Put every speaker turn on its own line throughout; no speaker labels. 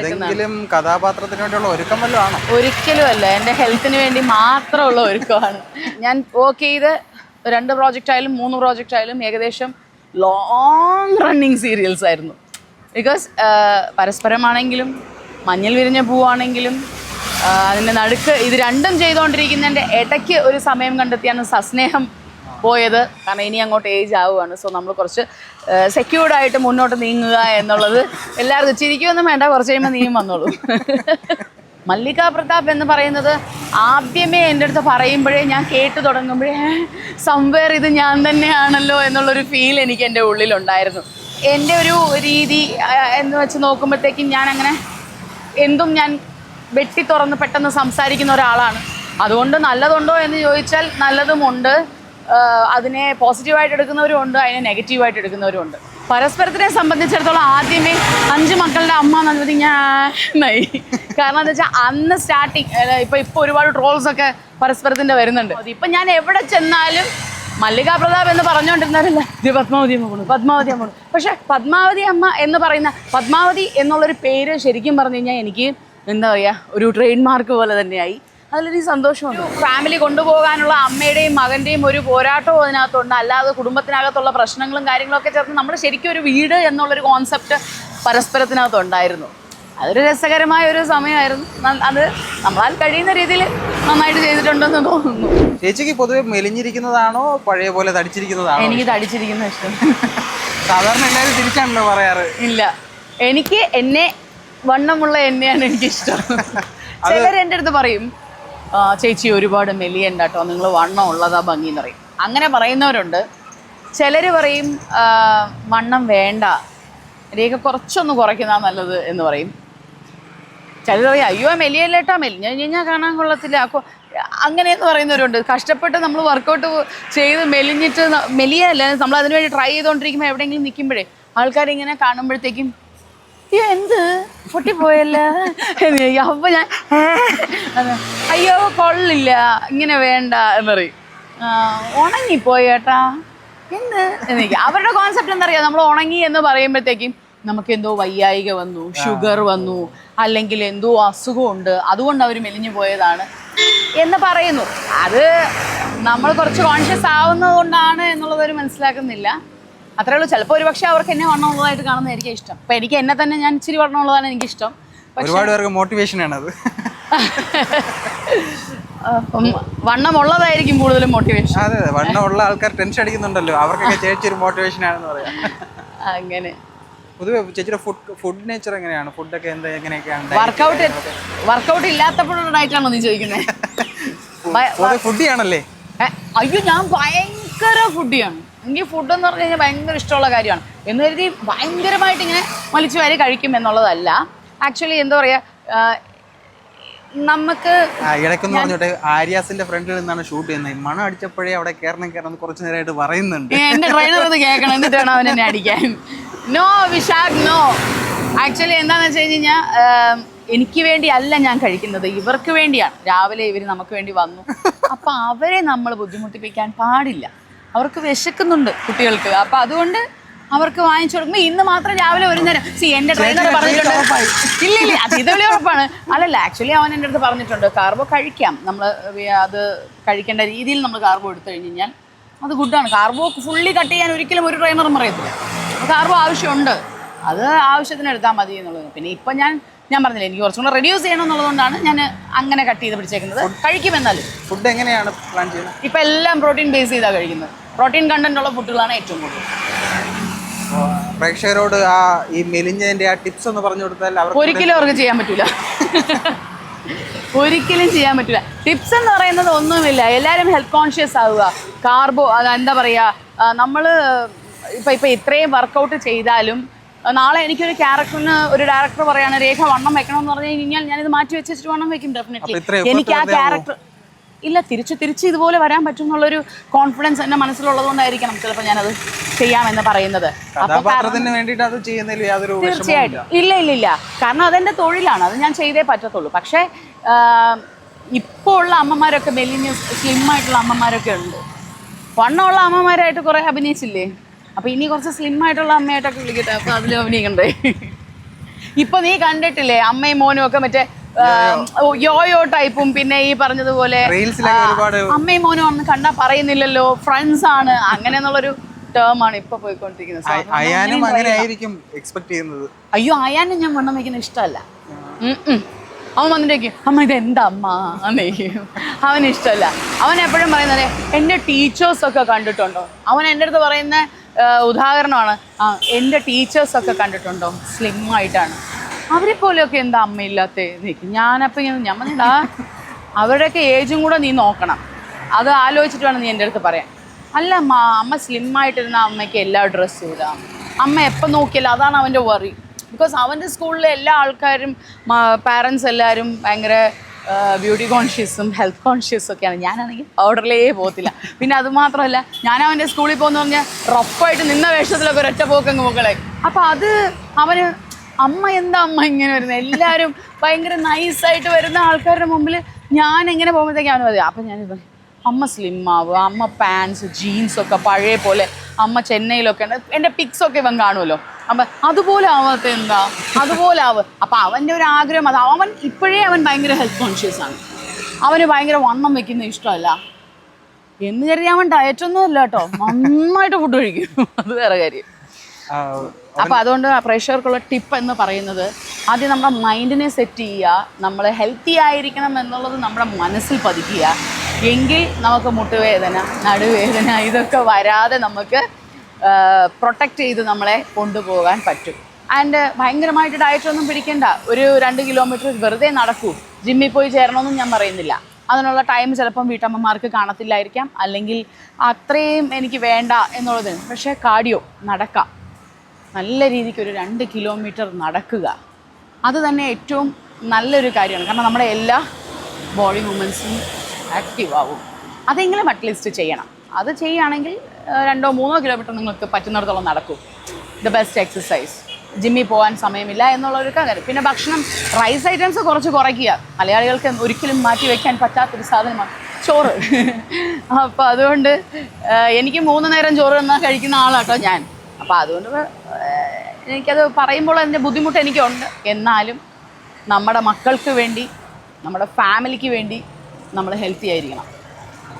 ഏതെങ്കിലും കഥാപാത്രത്തിന് വേണ്ടിയുള്ള ഒരുക്കം വല്ലതും ആണോ?
ഒരിക്കലും അല്ല. എന്റെ ഹെൽത്തിന് വേണ്ടി മാത്രമുള്ള ഒരുക്കമാണ്. ഞാൻ വർക്ക് ചെയ്ത് രണ്ട് പ്രോജക്റ്റ് ആയാലും മൂന്ന് പ്രോജക്റ്റ് ആയാലും ഏകദേശം ലോങ് റണ്ണിങ് സീരിയൽസ് ആയിരുന്നു. ബിക്കോസ് പരസ്പരമാണെങ്കിലും മഞ്ഞൾ വിരിഞ്ഞ പൂവാണെങ്കിലും അതിന്റെ നടുക്ക് ഇത് രണ്ടും ചെയ്തുകൊണ്ടിരിക്കുന്നതിന്റെ ഇടയ്ക്ക് ഒരു സമയം കണ്ടെത്തിയാണ് സസ്നേഹം പോയത്. കാരണം ഇനി അങ്ങോട്ട് ഏജ് ആവുകയാണ്. സോ നമ്മൾ കുറച്ച് സെക്യൂർഡ് ആയിട്ട് മുന്നോട്ട് നീങ്ങുക എന്നുള്ളത് എല്ലാവർക്കും ചിരിക്കുമൊന്നും വേണ്ട. കുറച്ച് കഴിയുമ്പോൾ നീയും വന്നോളൂ. മല്ലിക പ്രതാപ് എന്ന് പറയുന്നത് ആദ്യമേ എന്റെ അടുത്ത് പറയുമ്പോഴേ ഞാൻ കേട്ടു തുടങ്ങുമ്പോഴേ സംവേർ ഇത് ഞാൻ തന്നെയാണല്ലോ എന്നുള്ളൊരു ഫീൽ എനിക്ക് എന്റെ ഉള്ളിലുണ്ടായിരുന്നു. എന്റെ ഒരു രീതി എന്ന് വെച്ച് നോക്കുമ്പോഴത്തേക്കും ഞാൻ അങ്ങനെ എന്തും ഞാൻ വെട്ടി തുറന്ന് പെട്ടെന്ന് സംസാരിക്കുന്ന ഒരാളാണ്. അതുകൊണ്ട് നല്ലതുണ്ടോ എന്ന് ചോദിച്ചാൽ നല്ലതുമുണ്ട്. അതിനെ പോസിറ്റീവായിട്ട് എടുക്കുന്നവരും ഉണ്ട് അതിനെ നെഗറ്റീവായിട്ട് എടുക്കുന്നവരും ഉണ്ട്. പരസ്പരത്തിനെ സംബന്ധിച്ചിടത്തോളം ആദ്യമേ അഞ്ച് മക്കളുടെ അമ്മ എന്നുള്ളത് ഞാനായി കാരണം എന്താ വെച്ചാൽ അന്ന് സ്റ്റാർട്ടിങ് ഇപ്പൊ ഇപ്പൊ ഒരുപാട് ട്രോൾസ് ഒക്കെ പരസ്പരത്തിന്റെ വരുന്നുണ്ട്. ഇപ്പൊ ഞാൻ എവിടെ ചെന്നാലും മല്ലിക പ്രതാപ് എന്ന് പറഞ്ഞുകൊണ്ടിരുന്നവരല്ല ഇത് പത്മാവതി അമ്മ പോണു പത്മാവതി അമ്മ പക്ഷെ പത്മാവതി അമ്മ എന്ന് പറയുന്ന പത്മാവതി എന്നുള്ളൊരു പേര് ശരിക്കും പറഞ്ഞു കഴിഞ്ഞാൽ എനിക്ക് എന്താ പറയുക ഒരു ട്രേഡ് മാർക്ക് പോലെ തന്നെയായി. അതിലൊരു സന്തോഷമുണ്ട്. ഫാമിലി കൊണ്ടുപോകാനുള്ള അമ്മയുടെയും മകന്റെയും ഒരു പോരാട്ടവും അതിനകത്തുണ്ട്. അല്ലാതെ കുടുംബത്തിനകത്തുള്ള പ്രശ്നങ്ങളും കാര്യങ്ങളൊക്കെ ചേർത്ത് നമ്മൾ ശരിക്കും ഒരു വീട് എന്നുള്ളൊരു കോൺസെപ്റ്റ് പരസ്പരത്തിനകത്തുണ്ടായിരുന്നു. അതൊരു രസകരമായ ഒരു സമയമായിരുന്നു. അത് നമ്മളാൽ കഴിയുന്ന രീതിയിൽ നന്നായിട്ട് ചെയ്തിട്ടുണ്ടെന്ന് തോന്നുന്നു.
ചേച്ചിക്ക് പൊതുവെ മെലിഞ്ഞിരിക്കുന്നതാണോ പഴയ പോലെ തടിച്ചിരിക്കുന്നതാണോ
എനിക്ക് തടിച്ചിരിക്കുന്ന ഇഷ്ടം.
സാധാരണ എല്ലാവരും തിരിച്ചാണല്ലോ പറയാറ്.
ഇല്ല. എനിക്ക് എന്നെ വണ്ണമുള്ള എന്നെയാണ് എനിക്കിഷ്ടം. ചിലർ എന്റെ അടുത്ത് പറയും "ആ, ചേച്ചി ഒരുപാട് മെലിയണ്ട കേട്ടോ നിങ്ങൾ വണ്ണം ഉള്ളതാ ഭംഗി എന്ന് പറയും. അങ്ങനെ പറയുന്നവരുണ്ട്. ചിലർ പറയും "ആ, വണ്ണം വേണ്ട. രേഖ കുറച്ചൊന്ന് കുറയ്ക്കുന്നതാ നല്ലത് എന്ന് പറയും. ചിലർ പറയും അയ്യോ മെലിയല്ലേട്ടാ മെലിഞ്ഞ് കഴിഞ്ഞാൽ കാണാൻ കൊള്ളത്തില്ല. അങ്ങനെയെന്ന് പറയുന്നവരുണ്ട്. കഷ്ടപ്പെട്ട് നമ്മൾ വർക്കൗട്ട് ചെയ്ത് മെലിഞ്ഞിട്ട് മെലിയല്ലേ നമ്മൾ അതിനുവേണ്ടി ട്രൈ ചെയ്തുകൊണ്ടിരിക്കുമ്പോൾ എവിടെയെങ്കിലും നിൽക്കുമ്പോഴേ ആൾക്കാരിങ്ങനെ കാണുമ്പോഴത്തേക്കും "അയ്യോ, എന്ത്? പൊട്ടിപ്പോയല്ല. പോയല്ലേ. അപ്പൊ ഞാൻ അയ്യോ കൊള്ളില്ല. ഇങ്ങനെ വേണ്ട എന്ന് പറയും. പോയേട്ടാ ഉണങ്ങിപ്പോയി ഏട്ടാ. എന്ത്? അവരുടെ കോൺസെപ്റ്റ് എന്താ അറിയാം നമ്മൾ ഉണങ്ങി എന്ന് പറയുമ്പോഴത്തേക്കും നമുക്ക് എന്തോ വയ്യായിക വന്നു ഷുഗർ വന്നു അല്ലെങ്കിൽ എന്തോ അസുഖമുണ്ട്. അതുകൊണ്ട് അവർ മെലിഞ്ഞു പോയതാണ് എന്ന് പറയുന്നു. അത് നമ്മൾ കുറച്ച് കോൺഷ്യസ് ആവുന്നത് കൊണ്ടാണ് എന്നുള്ളത് അവർ മനസ്സിലാക്കുന്നില്ല. അത്രേ ഉള്ളൂ. ചിലപ്പോൾ ഒരു പക്ഷേ അവർക്ക് എന്നെ വണ്ണമുള്ളതായിട്ട് കാണുന്നതായിരിക്കും ഇഷ്ടം. അപ്പം എനിക്ക് എന്നെ തന്നെ ഞാൻ ഇച്ചിരി വണ്ണമുള്ളതാണ് എനിക്കിഷ്ടം.
ഒരുപാട് പേർക്ക് മോട്ടിവേഷൻ ആണ്
അത്. വണ്ണമുള്ളതായിരിക്കും കൂടുതലും മോട്ടിവേഷൻ
അതെ അതെ. വണ്ണമുള്ള ആൾക്കാർ ടെൻഷൻ അടിക്കുന്നുണ്ടല്ലോ. അവർക്കൊക്കെ ചേച്ചി ഒരു മോട്ടിവേഷൻ ആണെന്ന് പറയാം.
അങ്ങനെ.
പൊതുവെ ചേച്ചിയുടെ ഫുഡ് ഫുഡ് നേച്ചർ എങ്ങനെയാണ്? ഫുഡൊക്കെ എന്താ എങ്ങനെയൊക്കെയാണ്?
വർക്കൗട്ട് വർക്കൗട്ട് ഇല്ലാത്തപ്പോഴുള്ള ഡയറ്റാണോ നീ ചോദിക്കുന്നത്
പൊതുവെ ഫുഡി ആണല്ലേ?
ഏ, അയ്യോ ഞാൻ ഭയങ്കര ഫുഡിയാണ് എനിക്ക് ഫുഡ് എന്ന് പറഞ്ഞു കഴിഞ്ഞാൽ ഭയങ്കര ഇഷ്ടമുള്ള കാര്യമാണ്. എന്ന് കരുതി ഭയങ്കരമായിട്ട് ഇങ്ങനെ വലിച്ചു വാരി കഴിക്കും എന്നുള്ളതല്ല. ആക്ച്വലി എന്താ പറയുക നമുക്ക്
ഇടയ്ക്കൊന്ന് പറഞ്ഞോട്ടെ ആര്യാസിന്റെ ഫ്രണ്ടിൽ നിന്നാണ് ഷൂട്ട് ചെയ്യുന്നത്. മണം അടിച്ചപ്പോഴേ അവിടെ കയറണം കയറണം കുറച്ചു നേരമായിട്ട് പറയുന്നുണ്ട്.
എന്റെ ട്രെയിനർ അത് കേൾക്കണം എന്നിട്ടാണ് അവൻ എന്നെ അടിക്കാൻ. നോ വിശാഖ് നോ ആക്ച്വലി എന്താന്ന് വെച്ച് കഴിഞ്ഞാൽ എനിക്ക് വേണ്ടി അല്ല ഞാൻ കഴിക്കുന്നത്. ഇവർക്ക് വേണ്ടിയാണ്. രാവിലെ ഇവർ നമുക്ക് വേണ്ടി വന്നു. അപ്പൊ അവരെ നമ്മൾ ബുദ്ധിമുട്ടിപ്പിക്കാൻ പാടില്ല. അവർക്ക് വിശക്കുന്നുണ്ട് കുട്ടികൾക്ക്. അപ്പൊ അതുകൊണ്ട് അവർക്ക് വാങ്ങിച്ചു കൊടുക്കുമ്പോൾ ഇന്ന് മാത്രം രാവിലെ ഒരു നേരം. സി എന്റെ ട്രെയിനർ പറഞ്ഞിട്ടുണ്ട്. ഇല്ല ഇല്ല അത് ഉറപ്പാണ്. അല്ലല്ല ആക്ച്വലി അവൻ എന്റെ അടുത്ത് പറഞ്ഞിട്ടുണ്ട് കാർബോ കഴിക്കാം. നമ്മൾ അത് കഴിക്കേണ്ട രീതിയിൽ നമ്മൾ കാർബോ എടുത്തു കഴിഞ്ഞ് കഴിഞ്ഞാൽ അത് ഗുഡാണ് കാർബോ ഫുള്ളി കട്ട് ചെയ്യാൻ ഒരിക്കലും ഒരു ട്രെയിനറും പറയത്തില്ല. കാർബോ ആവശ്യമുണ്ട്. അത് ആവശ്യത്തിന് എടുത്താൽ മതി എന്നുള്ളത്. പിന്നെ ഇപ്പം ഞാൻ ഞാൻ പറഞ്ഞില്ലേ എനിക്ക് കുറച്ചും കൂടെ റെഡ്യൂസ് ചെയ്യണം എന്നുള്ളതുകൊണ്ടാണ് ഞാൻ അങ്ങനെ കട്ട് ചെയ്ത് പിടിച്ചേക്കുന്നത്. കഴിക്കുമെന്നാലും.
ഫുഡ് എങ്ങനെയാണ് പ്ലാൻ ചെയ്യുന്നത്?
ഇപ്പം എല്ലാം പ്രോട്ടീൻ ബേസ് ചെയ്താണ് കഴിക്കുന്നത്. പ്രോട്ടീൻ കണ്ടന്റ് ഉള്ള ഫുഡുകളാണ് ഏറ്റവും കൂടുതൽ.
പ്രേക്ഷകരോട് ആ ഈ മെലിഞ്ഞതിന്റെ ആ ടിപ്സ് ഒന്ന് പറഞ്ഞു കൊടുത്താൽ
ഒരിക്കലും അവർക്ക് ചെയ്യാൻ പറ്റൂല. ഒരിക്കലും ചെയ്യാൻ പറ്റില്ല ടിപ്സ് എന്ന് പറയുന്നത് ഒന്നുമില്ല. എല്ലാവരും ഹെൽത്ത് കോൺഷ്യസ് ആവുക. കാർബോ എന്താ പറയുക നമ്മൾ ഇപ്പം ഇപ്പം ഇത്രയും വർക്കൗട്ട് ചെയ്താലും നാളെ എനിക്കൊരു ക്യാരക്ടറിന് ഒരു ഡയറക്ടർ പറയാണ് രേഖ വണ്ണം വെക്കണം എന്ന് പറഞ്ഞു കഴിഞ്ഞാൽ ഞാൻ ഇത് മാറ്റി വെച്ചിട്ട് വണ്ണം വെക്കും ഡെഫിനറ്റ്ലി എനിക്ക് ആ ക്യാരക്ടർ ഇല്ല തിരിച്ച് തിരിച്ച് ഇതുപോലെ വരാൻ പറ്റും എന്നുള്ളൊരു കോൺഫിഡൻസ് എന്റെ മനസ്സിലുള്ളതുകൊണ്ടായിരിക്കണം ചിലപ്പോൾ ഞാനത് ചെയ്യാമെന്ന് പറയുന്നത്. തീർച്ചയായിട്ടും. ഇല്ല ഇല്ല ഇല്ല. കാരണം അതെന്റെ തൊഴിലാണ്. അത് ഞാൻ ചെയ്തേ പറ്റത്തുള്ളൂ. പക്ഷേ ഇപ്പോ ഇപ്പോൾ ഉള്ള അമ്മമാരൊക്കെ മെലിഞ്ഞ് സ്ലിം ആയിട്ടുള്ള അമ്മമാരൊക്കെ ഉണ്ട്. വണ്ണമുള്ള അമ്മമാരായിട്ട് കുറെ അഭിനയിച്ചില്ലേ? അപ്പൊ ഇനി കുറച്ച് സ്ലിം ആയിട്ടുള്ള അമ്മയായിട്ടൊക്കെ വിളിക്കട്ടെ. അപ്പൊ അതിൽ അഭിനയിക്കണ്ടേ? ഇപ്പൊ നീ കണ്ടിട്ടില്ലേ അമ്മയും മോനും ഒക്കെ മറ്റേ യോയോ. ടൈപ്പും പിന്നെ ഈ പറഞ്ഞതുപോലെ അമ്മയും മോനും ഒന്നും കണ്ടാ പറയുന്നില്ലല്ലോ. ഫ്രണ്ട്സ് ആണ്. അങ്ങനെ എന്നുള്ളൊരു ടേം ആണ് ഇപ്പൊ പോയിക്കൊണ്ടിരിക്കുന്നത്. അയ്യോ അയാനും ഞാൻ വണ്ണം വയ്ക്കുന്ന ഇഷ്ടമല്ല. അവൻ വന്നിട്ടേക്ക് അമ്മ ഇത് എന്താ അമ്മ എന്നേക്കും അവന് ഇഷ്ടമല്ല. അവൻ എപ്പോഴും പറയുന്നത് എന്റെ ടീച്ചേഴ്സ് ഒക്കെ കണ്ടിട്ടുണ്ടോ? അവൻ എന്റെ അടുത്ത് പറയുന്ന ഉദാഹരണമാണ്. എന്റെ ടീച്ചേഴ്സൊക്കെ കണ്ടിട്ടുണ്ടോ? സ്ലിം ആയിട്ടാണ്. അവരെ പോലെയൊക്കെ എന്താ അമ്മയില്ലാത്ത നിൽക്കും ഞാനപ്പോൾ ഇങ്ങനെ ഞാൻ പറഞ്ഞാ അവരുടെയൊക്കെ ഏജും കൂടെ നീ നോക്കണം. അത് ആലോചിച്ചിട്ട് വേണം നീ എന്റെ അടുത്ത് പറയാൻ. അല്ല അമ്മ അമ്മ സ്ലിം ആയിട്ടിരുന്ന അമ്മയ്ക്ക് എല്ലാ ഡ്രസ്സും ഇടാം. അമ്മ എപ്പോൾ നോക്കിയാലും അതാണ് അവന്റെ വറി ബിക്കോസ് അവന്റെ സ്കൂളിലെ എല്ലാ ആൾക്കാരും പാരൻസ് എല്ലാവരും ഭയങ്കര ബ്യൂട്ടി കോൺഷ്യസും ഹെൽത്ത് കോൺഷ്യസും ഒക്കെയാണ്. ഞാനാണെങ്കിൽ ഓർഡറിലേ പോകത്തില്ല. പിന്നെ അത് മാത്രമല്ല ഞാൻ അവന്റെ സ്കൂളിൽ പോകുന്ന പറഞ്ഞാൽ റഫായിട്ട് നിന്ന വേഷത്തിലൊക്കെ ഒരൊറ്റ പോക്കങ്ങ് മുകളെ അപ്പം അത് അവന് അമ്മ എന്താ അമ്മ ഇങ്ങനെ വരുന്നത് എല്ലാവരും ഭയങ്കര നൈസായിട്ട് വരുന്ന ആൾക്കാരുടെ മുമ്പിൽ ഞാൻ എങ്ങനെ പോകുമ്പോഴത്തേക്കും അവന് മതി അപ്പം ഞാൻ അമ്മ സ്ലിം ആവുക അമ്മ പാൻസ് ജീൻസ് ഒക്കെ പഴയ പോലെ അമ്മ ചെന്നൈയിലൊക്കെ ഉണ്ട് എന്റെ പിക്സൊക്കെ ഇവൻ കാണുമല്ലോ? അമ്മ അതുപോലെ ആവാത്ത എന്താ? അതുപോലെ ആവ്. അപ്പൊ അവന്റെ ഒരു ആഗ്രഹം അത് അവൻ ഇപ്പോഴേ അവൻ ഭയങ്കര ഹെൽത്ത് കോൺഷ്യസ് ആണ്. അവന് ഭയങ്കര വണ്ണം വെക്കുന്ന ഇഷ്ടമല്ല. എന്ന് കരുതി അവൻ ഡയറ്റ് ഒന്നും ഇല്ല കേട്ടോ. നന്നായിട്ട് ഫുഡ് കഴിക്കും. അത് വേറെ കാര്യം.
അപ്പൊ
അതുകൊണ്ട് അതുകൊണ്ട് പ്രേക്ഷകർക്കുള്ള ടിപ്പ് എന്ന് പറയുന്നത് ആദ്യം നമ്മുടെ മൈൻഡിനെ സെറ്റ് ചെയ്യുക നമ്മൾ ഹെൽത്തി ആയിരിക്കണം എന്നുള്ളത് നമ്മുടെ മനസ്സിൽ പതിക്കുക. എങ്കിൽ നമുക്ക് മുട്ടുവേദന നടുവേദന ഇതൊക്കെ വരാതെ നമുക്ക് പ്രൊട്ടക്റ്റ് ചെയ്ത് നമ്മളെ കൊണ്ടുപോകാൻ പറ്റും. ആൻഡ് ഭയങ്കരമായിട്ട് ഡയറ്റ് ഒന്നും പിടിക്കണ്ട. ഒരു രണ്ട് കിലോമീറ്റർ വെറുതെ നടക്കൂ. ജിമ്മിൽ പോയി ചേരണമെന്നും ഞാൻ പറയുന്നില്ല. അതിനുള്ള ടൈം ചിലപ്പം വീട്ടമ്മമാർക്ക് കാണത്തില്ലായിരിക്കാം. അല്ലെങ്കിൽ അത്രയും എനിക്ക് വേണ്ട എന്നുള്ളത്. പക്ഷേ കാർഡിയോ നടക്കാം. നല്ല രീതിക്ക് ഒരു രണ്ട് കിലോമീറ്റർ നടക്കുക. അത് തന്നെ ഏറ്റവും നല്ലൊരു കാര്യമാണ്. കാരണം നമ്മുടെ എല്ലാ ബോഡി മൂമെൻസും ആക്റ്റീവ് ആവും. അതെങ്കിലും അറ്റ്ലീസ്റ്റ് ചെയ്യണം. അത് ചെയ്യുകയാണെങ്കിൽ രണ്ടോ മൂന്നോ കിലോമീറ്റർ നിങ്ങൾക്ക് പറ്റുന്നിടത്തോളം നടക്കും. ദ ബെസ്റ്റ് എക്സസൈസ് ജിമ്മിൽ പോകാൻ സമയമില്ല എന്നുള്ള ഒരു കാര്യം പിന്നെ ഭക്ഷണം റൈസ് ഐറ്റംസ് കുറച്ച് കുറയ്ക്കുക. മലയാളികൾക്ക് ഒരിക്കലും മാറ്റി വയ്ക്കാൻ പറ്റാത്തൊരു സാധനമാണ് ചോറ്. അപ്പോൾ അതുകൊണ്ട് എനിക്ക് മൂന്ന് നേരം ചോറ് തന്നാൽ കഴിക്കുന്ന ആളാട്ടോ ഞാൻ. അപ്പോൾ അതുകൊണ്ട് എനിക്കത് പറയുമ്പോൾ അതിന്റെ ബുദ്ധിമുട്ട് എനിക്കുണ്ട്. എന്നാലും നമ്മുടെ മക്കൾക്ക് വേണ്ടി നമ്മുടെ ഫാമിലിക്ക് വേണ്ടി നമ്മൾ ഹെൽത്തി ആയിരിക്കണം.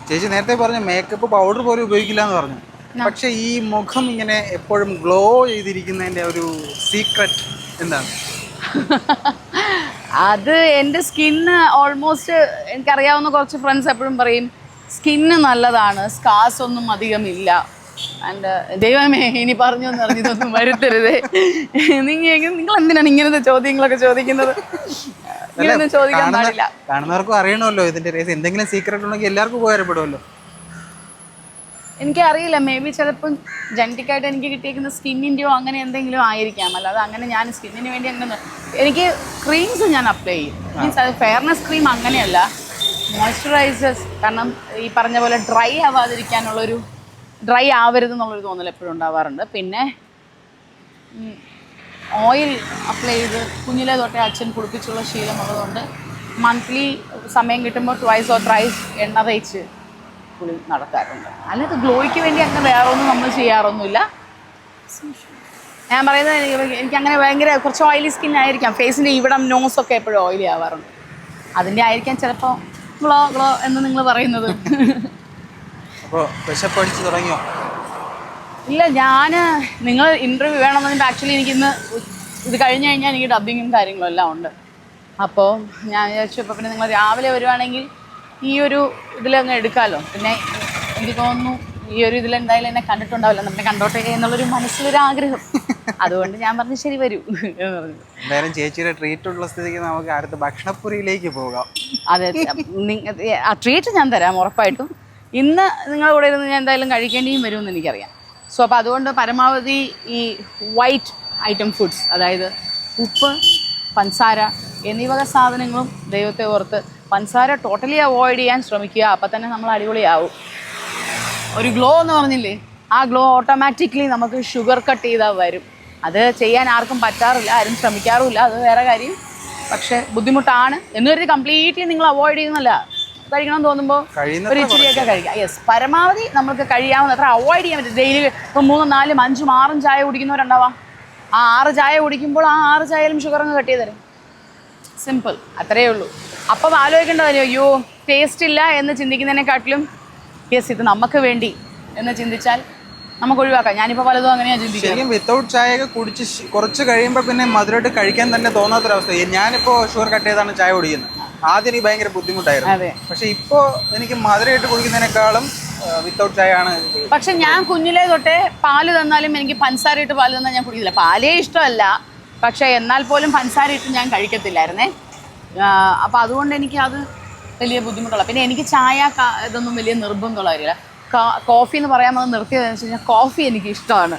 ചേച്ചി നേരത്തെ പറഞ്ഞു മേക്കപ്പ് പൗഡർ പോലും ഉപയോഗിക്കില്ല എന്ന് പറഞ്ഞു പക്ഷെ ഈ മുഖം ഇങ്ങനെ എപ്പോഴും ഗ്ലോ ചെയ്തിരിക്കുന്നതിന്റെ ഒരു സീക്രട്ട് എന്താണ്?
അത് എന്റെ സ്കിന്ന് ഓൾമോസ്റ്റ് എനിക്കറിയാവുന്ന കുറച്ച് ഫ്രണ്ട്സ് എപ്പോഴും പറയും സ്കിന്ന് നല്ലതാണ് സ്കാസ് ഒന്നും അധികം ഇല്ല. ആൻഡ് ദൈവമേ ഇനി പറഞ്ഞു എന്ന് പറഞ്ഞ് ഇതൊന്നും വരുത്തരുത്. നിങ്ങൾ നിങ്ങൾ എന്തിനാണ് ഇങ്ങനത്തെ ചോദ്യങ്ങളൊക്കെ ചോദിക്കുന്നത്? ചോദിക്കാൻ പാടില്ല.
കാണുന്നവർക്കും അറിയണമല്ലോ ഇതിന്റെ രഹസ്യം എന്തെങ്കിലും സീക്രട്ട് ഉണ്ടെങ്കിൽ എല്ലാവർക്കും ഉപകാരപ്പെടുമല്ലോ.
എനിക്കറിയില്ല. മേ ബി ചിലപ്പം ജനറ്റിക് ആയിട്ട് എനിക്ക് കിട്ടിയിരിക്കുന്ന സ്കിന്നിന്റെയോ അങ്ങനെ എന്തെങ്കിലും ആയിരിക്കാം. അല്ലാതെ അങ്ങനെ ഞാൻ സ്കിന്നിന് വേണ്ടി അങ്ങനെ എനിക്ക് ക്രീംസ് ഞാൻ അപ്ലൈ ചെയ്യും. മീൻസ് അത് ഫെയർനെസ് ക്രീം അങ്ങനെയല്ല. മോയ്സ്ചറൈസേഴ്സ് കാരണം ഈ പറഞ്ഞ പോലെ ഡ്രൈ ആവാതിരിക്കാനുള്ളൊരു ഡ്രൈ ആവരുത് എന്നുള്ളൊരു തോന്നൽ എപ്പോഴും ഉണ്ടാവാറുണ്ട്. പിന്നെ ഓയിൽ അപ്ലൈ ചെയ്ത് കുഞ്ഞിലെ തൊട്ടേ അച്ഛൻ കുളിപ്പിച്ചുള്ള ശീലമുള്ളതുകൊണ്ട് മന്ത്ലി സമയം കിട്ടുമ്പോൾ ട്വൈസ് ഓർ ത്രൈസ് എണ്ണ തേച്ച് കുളി നടത്താറുണ്ട്. അല്ലാതെ ഗ്ലോയ്ക്ക് വേണ്ടി അങ്ങനെ വേറെ ഒന്നും നമ്മൾ ചെയ്യാറൊന്നുമില്ല. ഞാൻ പറയുന്നത് എനിക്ക് എനിക്ക് അങ്ങനെ ഭയങ്കര കുറച്ച് ഓയിലി സ്കിൻ ആയിരിക്കാം. ഫേസിന്റെ ഇവിടം നോസൊക്കെ എപ്പോഴും ഓയിലി ആവാറുണ്ട്. അതിന്റെ ആയിരിക്കാം ചിലപ്പോൾ ഗ്ലോ ഗ്ലോ എന്ന് നിങ്ങൾ പറയുന്നത്.
അപ്പോൾ വിശപ്പടിച്ച് തുടങ്ങിയോ?
ഇല്ല ഞാൻ നിങ്ങൾ ഇന്റർവ്യൂ വേണമെന്നുണ്ട് ആക്ച്വലി എനിക്ക് ഇന്ന് ഇത് കഴിഞ്ഞ് കഴിഞ്ഞാൽ എനിക്ക് ഡബിങ്ങും കാര്യങ്ങളും എല്ലാം ഉണ്ട്. അപ്പോൾ ഞാൻ വിചാരിച്ചു ഇപ്പോൾ പിന്നെ നിങ്ങൾ രാവിലെ വരുവാണെങ്കിൽ ഈ ഒരു ഇതിലങ്ങ് എടുക്കാമല്ലോ പിന്നെ എനിക്ക് തോന്നുന്നു ഈ ഒരു ഇതിൽ എന്തായാലും എന്നെ കണ്ടിട്ടുണ്ടാവില്ല. നമ്മളെ കണ്ടോട്ടെ എന്നുള്ളൊരു മനസ്സിലൊരു ആഗ്രഹം അതുകൊണ്ട് ഞാൻ പറഞ്ഞു ശരി വരൂ. എന്ന് പറഞ്ഞു.
എന്തായാലും ചേച്ചിയുടെ ട്രീറ്റ് ഉള്ള സ്ഥിതിക്ക് നമുക്ക് അടുത്ത ഭക്ഷണപ്പുരിയിലേക്ക് പോകാം.
അതെ ആ ട്രീറ്റ് ഞാൻ തരാം ഉറപ്പായിട്ടും. ഇന്ന് നിങ്ങളുടെ കൂടെ ഇരുന്ന് ഞാൻ എന്തായാലും കഴിക്കേണ്ടിയും വരുമെന്ന് എനിക്കറിയാം. സോ അപ്പോൾ അതുകൊണ്ട് പരമാവധി ഈ വൈറ്റ് ഐറ്റം ഫുഡ്സ് അതായത് ഉപ്പ് പഞ്ചസാര എന്നീ വക സാധനങ്ങളും ദൈവത്തെ ഓർത്ത് പഞ്ചസാര ടോട്ടലി അവോയ്ഡ് ചെയ്യാൻ ശ്രമിക്കുക. അപ്പം തന്നെ നമ്മൾ അടിപൊളിയാവും. ഒരു ഗ്ലോ എന്ന് പറഞ്ഞില്ലേ ആ ഗ്ലോ ഓട്ടോമാറ്റിക്കലി നമുക്ക് ഷുഗർ കട്ട് ചെയ്താൽ വരും. അത് ചെയ്യാൻ ആർക്കും പറ്റാറില്ല ആരും ശ്രമിക്കാറുമില്ല അത് വേറെ കാര്യം. പക്ഷേ ബുദ്ധിമുട്ടാണ്. എന്നൊരു കംപ്ലീറ്റ്ലി നിങ്ങൾ അവോയ്ഡ് ചെയ്യുന്നല്ല കഴിക്കണം തോന്നുമ്പോൾ ഒരു ഇച്ചിരിയൊക്കെ കഴിക്കാം യെസ് പരമാവധി നമുക്ക് കഴിയാവുന്ന അത്ര അവോയ്ഡ് ചെയ്യാൻ പറ്റും. ഡെയിലി ഇപ്പം മൂന്നും നാലും അഞ്ചും ആറും ചായ കുടിക്കുന്നവരുണ്ടാവാം. ആ ആറ് ചായ കുടിക്കുമ്പോൾ ആ ആറ് ചായയിലും ഷുഗർ അങ്ങ് കട്ട് ചെയ്തരും. സിമ്പിൾ അത്രയേ ഉള്ളൂ. അപ്പം ആലോചിക്കേണ്ട കാര്യം അയ്യോ ടേസ്റ്റ് ഇല്ല എന്ന് ചിന്തിക്കുന്നതിനെക്കാട്ടിലും യെസ് ഇത് നമുക്ക് വേണ്ടി എന്ന് ചിന്തിച്ചാൽ നമുക്ക് ഒഴിവാക്കാം. ഞാനിപ്പോൾ പലതും അങ്ങനെയാണ് ചിന്തിക്കുന്നത്.
വിത്തൗട്ട് ചായയൊക്കെ കുടിച്ച് കുറച്ച് കഴിയുമ്പോൾ പിന്നെ മധുരമായിട്ട് കഴിക്കാൻ തന്നെ തോന്നാത്തൊരവസ്ഥ ഞാനിപ്പോൾ ഷുഗർ കട്ട് ചെയ്താണ് ചായ കുടിക്കുന്നത്. ആദ്യം എനിക്ക് ഭയങ്കര ബുദ്ധിമുട്ടായിരുന്നു. പക്ഷെ ഇപ്പോ എനിക്ക് മധുരമായിട്ട് കുടിക്കുന്നതിനേക്കാളും വിത്തൗട്ട് ചായ ആണ്
പക്ഷെ ഞാൻ കുഞ്ഞിലേ തൊട്ടേ പാൽ തന്നാലും എനിക്ക് പഞ്ചസാര ഇട്ട് പാൽ തന്നാൽ ഞാൻ കുടിക്കില്ല. പാലേ ഇഷ്ടമല്ല. പക്ഷെ എന്നാൽ പോലും പഞ്ചസാര ഇട്ട് ഞാൻ കഴിക്കത്തില്ലായിരുന്നേ. അപ്പം അതുകൊണ്ട് എനിക്ക് അത് വലിയ ബുദ്ധിമുട്ടുള്ള. പിന്നെ എനിക്ക് ചായ ഇതൊന്നും വലിയ നിർബന്ധമുള്ള കാര്യമില്ല. കോഫി എന്ന് പറയാൻ വന്ന് നിർത്തിയതെന്ന് വെച്ച് കഴിഞ്ഞാൽ കോഫി എനിക്ക് ഇഷ്ടമാണ്.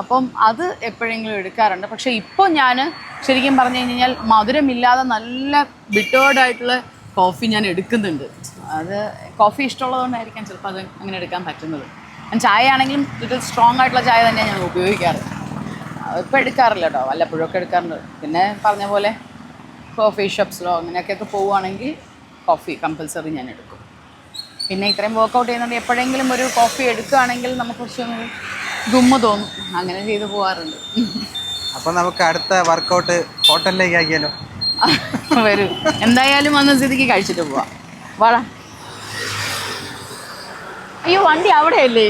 അപ്പം അത് എപ്പോഴെങ്കിലും എടുക്കാറുണ്ട്. പക്ഷെ ഇപ്പോൾ ഞാൻ ശരിക്കും പറഞ്ഞു കഴിഞ്ഞാൽ മധുരമില്ലാതെ നല്ല ബിറ്റേർഡായിട്ടുള്ള കോഫി ഞാൻ എടുക്കുന്നുണ്ട്. അത് കോഫി ഇഷ്ടമുള്ളതുകൊണ്ടായിരിക്കാം ചിലപ്പോൾ അത് അങ്ങനെ എടുക്കാൻ പറ്റുന്നത്. ഞാൻ ചായ ആണെങ്കിലും ഇതിൽ സ്ട്രോങ് ആയിട്ടുള്ള ചായ തന്നെയാണ് ഞാൻ ഉപയോഗിക്കാറ്. ഇപ്പോൾ എടുക്കാറില്ല കേട്ടോ. വല്ലപ്പോഴൊക്കെ എടുക്കാറുണ്ട്. പിന്നെ പറഞ്ഞ പോലെ കോഫി ഷോപ്സിലോ അങ്ങനെയൊക്കെയൊക്കെ പോവുകയാണെങ്കിൽ കോഫി കമ്പൽസറി ഞാൻ എടുക്കും. പിന്നെ ഇത്രയും വർക്കൗട്ട് ചെയ്യുന്നുണ്ട് എപ്പോഴെങ്കിലും ഒരു കോഫി എടുക്കുകയാണെങ്കിൽ നമുക്ക് കുറച്ചൊന്ന് ഗുമ്മ തോന്നും. അങ്ങനെ ചെയ്തു പോവാറുണ്ട്.
അപ്പൊ നമുക്ക് അടുത്ത വർക്കൗട്ട് ഹോട്ടലിലേക്ക് ആക്കിയാലോ?
വരൂ. എന്തായാലും വന്ന സ്ഥിതിക്ക് കഴിച്ചിട്ട് പോവാം. വാടാ. അയ്യോ വണ്ടി അവിടെയല്ലേ?